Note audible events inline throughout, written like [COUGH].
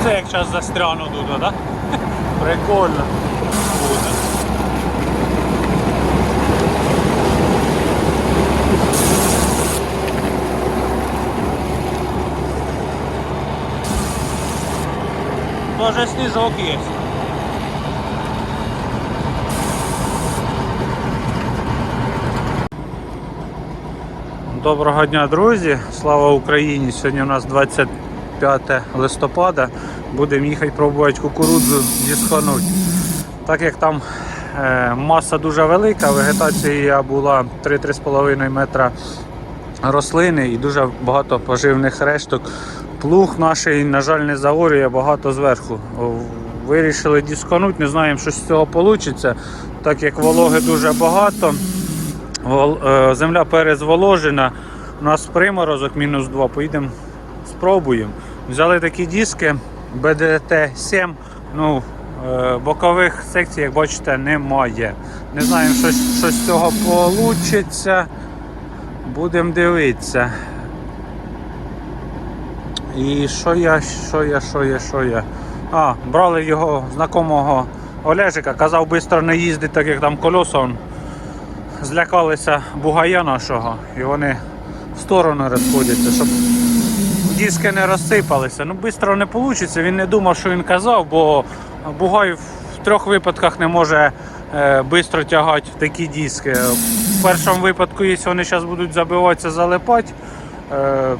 Оце як зараз застряну тут, да? [LAUGHS] Прикольно. Буде. Тоже снежок есть. Доброго дня, друзі! Слава Україні! Сьогодні у нас 25 листопада. Будемо їхати пробувати кукурудзу діскануть. Так як там е, маса дуже велика, вегетація була 3-3,5 метра рослини і дуже багато поживних решток. Плуг наш, на жаль, не заорює багато зверху. Вирішили діскануть, не знаємо, що з цього вийде, так як вологи дуже багато. Е, Земля перезволожена. У нас приморозок мінус 2. Поїдемо, спробуємо. Взяли такі диски BDT-7. Ну, е, бокових секцій, як бачите, немає. Не знаємо, що, що з цього вийде. Будемо дивитися. І що я, що я, що я, що я. А, брали його знакомого Олежика, казав, швидко не їздить, так як там колеса злякалися бугая нашого і вони в сторону розходяться, щоб диски не розсипалися. Ну, швидко не вийде. Він не думав, що він казав, бо бугай в трьох випадках не може швидко тягати в такі диски. В першому випадку, якщо вони зараз будуть забиватися, залипати. е,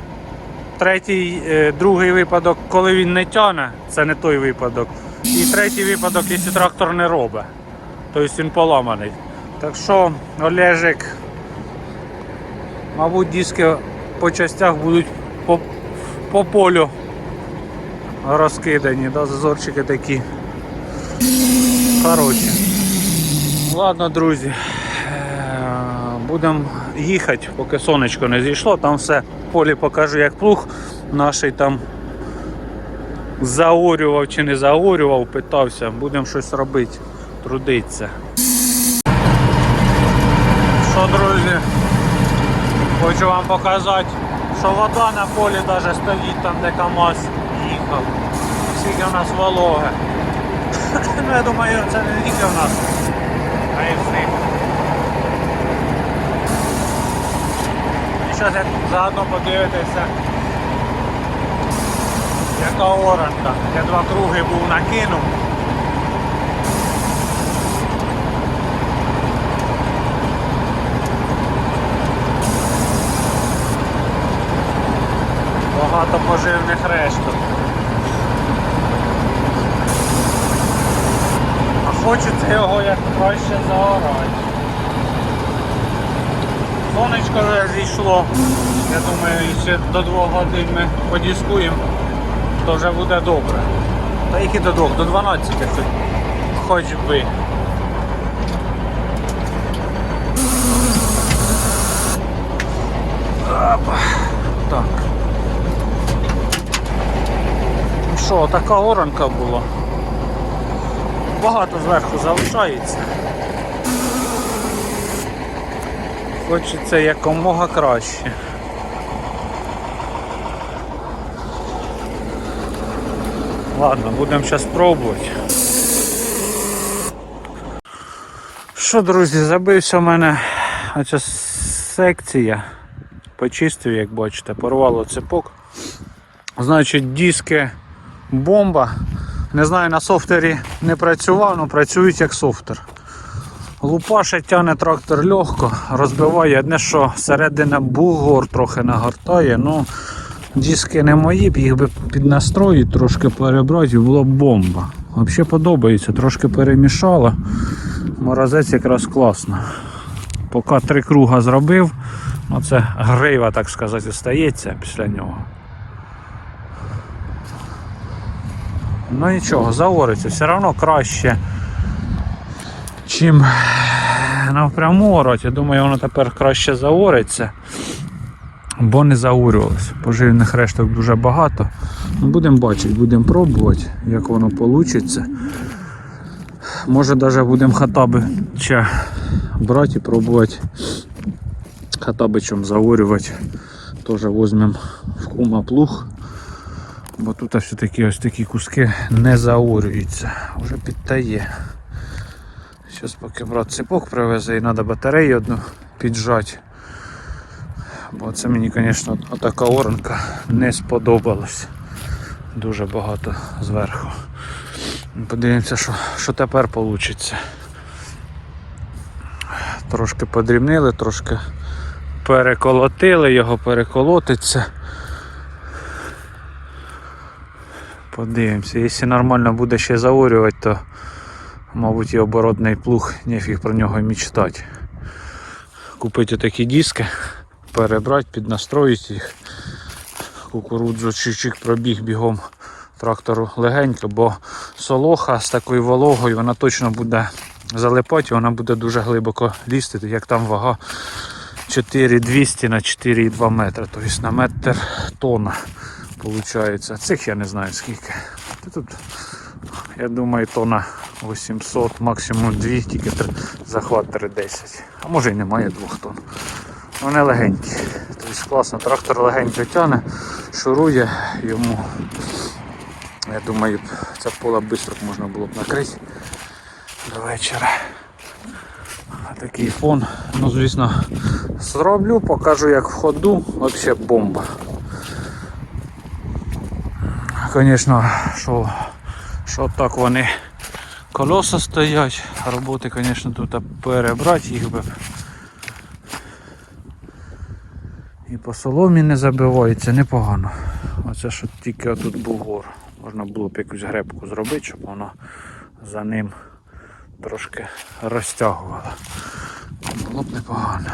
Третій, е, другий випадок, коли він не тягне, це не той випадок. І третій випадок, якщо трактор не робить. Тобто він поламаний. Так що Олежик, мабуть, диски по частях будуть по, по полю розкидані, да, зазорчики такі. Коротше. Ладно, друзі. Будемо їхати, поки сонечко не зійшло. Там все в полі покажу, як плуг наший там заорював чи не заорював, питався. Будемо щось робити, трудитися. Що, друзі, хочу вам показати, що вода на полі навіть стоїть там, де КАМАЗ їхав. Скільки в нас вологе. [COUGHS] ну, я думаю, це не тільки в нас, а. І зараз як заодно подивитися, яка оранка. Я два круги був накинув. Багато поживних решток. А хочеться його як краще заорати. Сонечко зійшло. Я думаю, ще до двох годин ми подіскуємо, то вже буде добре. Та які до двох, до 12 хоч, хоч би. Опа. Так. Ну Що, така оранка була. Багато зверху залишається. Хочеться якомога краще. Ладно, будемо зараз пробувати. Що, друзі, забився в мене оця секція. Почистив, як бачите, порвало цепок. Значить, диски бомба. Не знаю, на софтері не працював, але працюють як софтер. Лупаше тягне трактор легко, розбиває одне, що середина бугор трохи нагортає. Ну, диски не мої б, їх би піднастроїть, трошки перебрати і була б бомба. Взагалі подобається, трошки перемішало. Морозець якраз класно. Поки три круга зробив, оце грива, так сказати, стається після нього. Ну нічого, заориться, все одно краще, чим напряму орати. Я думаю, воно тепер краще заориться, бо не заурювалося. Поживних решток дуже багато. Ну, Будемо бачити, будемо пробувати, як воно вийде. Може навіть будемо хатаби ще брати і пробувати хатабичем заорювати. Теж візьмемо в кума плуг. Бо тут все-таки ось такі куски не заорюються, вже підтає. Зараз поки брат цепок привезе і треба батарею одну піджати. Бо це мені, звісно, така оранка не сподобалась. Дуже багато зверху. Подивимося, що, що тепер вийде. Трошки подрібнили, трошки переколотили, його переколотиться. Подивимося, якщо нормально буде ще заорювати, то мабуть і оборотний плуг, нефіг про нього мечтати. Купити такі диски, перебрати, піднастроїти їх. Кукурудзу чик-чик пробіг бігом трактору легенько, бо солоха з такою вологою вона точно буде залипати, вона буде дуже глибоко лізти, як там вага 4200 на 4,2 метри, тобто на метр тонна виходить. Цих я не знаю скільки. Тут, я думаю, тонна 800, максимум 2, тільки захват 310. А може і немає 2 тонн. Вони легенькі. Тобто класно, трактор легенько тягне, шурує йому. Я думаю, це поле швидко можна було б накрити до вечора. Такий фон. Ну, звісно, зроблю, покажу як в ходу, взагалі бомба. Звісно, що, що так вони колеса стоять, роботи, звісно, тут перебрати їх би. І по соломі не забивається, непогано. Оце що тільки отут був гор. Можна було б якусь гребку зробити, щоб воно за ним трошки розтягувало. Було б непогано.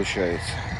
Получается.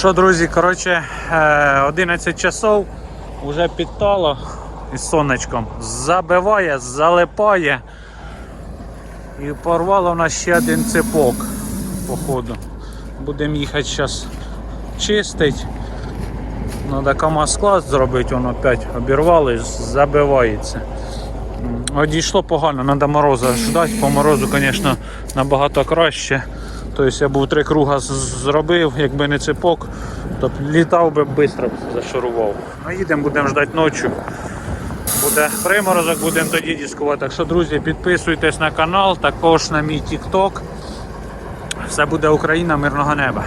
Що, друзі, коротше, е, 11 часов, вже підтало. із сонечком. Забиває, залипає. І порвало в нас ще один цепок, походу. Будемо їхати зараз чистить. Треба КАМАЗ клас зробити, воно опять обірвало і забивається. Одійшло погано, треба мороза ждати. По морозу, звісно, набагато краще. Тобто я був три круга зробив, якби не цепок, то літав би швидко зашурував. Ну, їдемо, будемо ждати ночі. Буде приморозок, будемо тоді дискувати. Так що, друзі, підписуйтесь на канал, також на мій TikTok. Все буде Україна, мирного неба.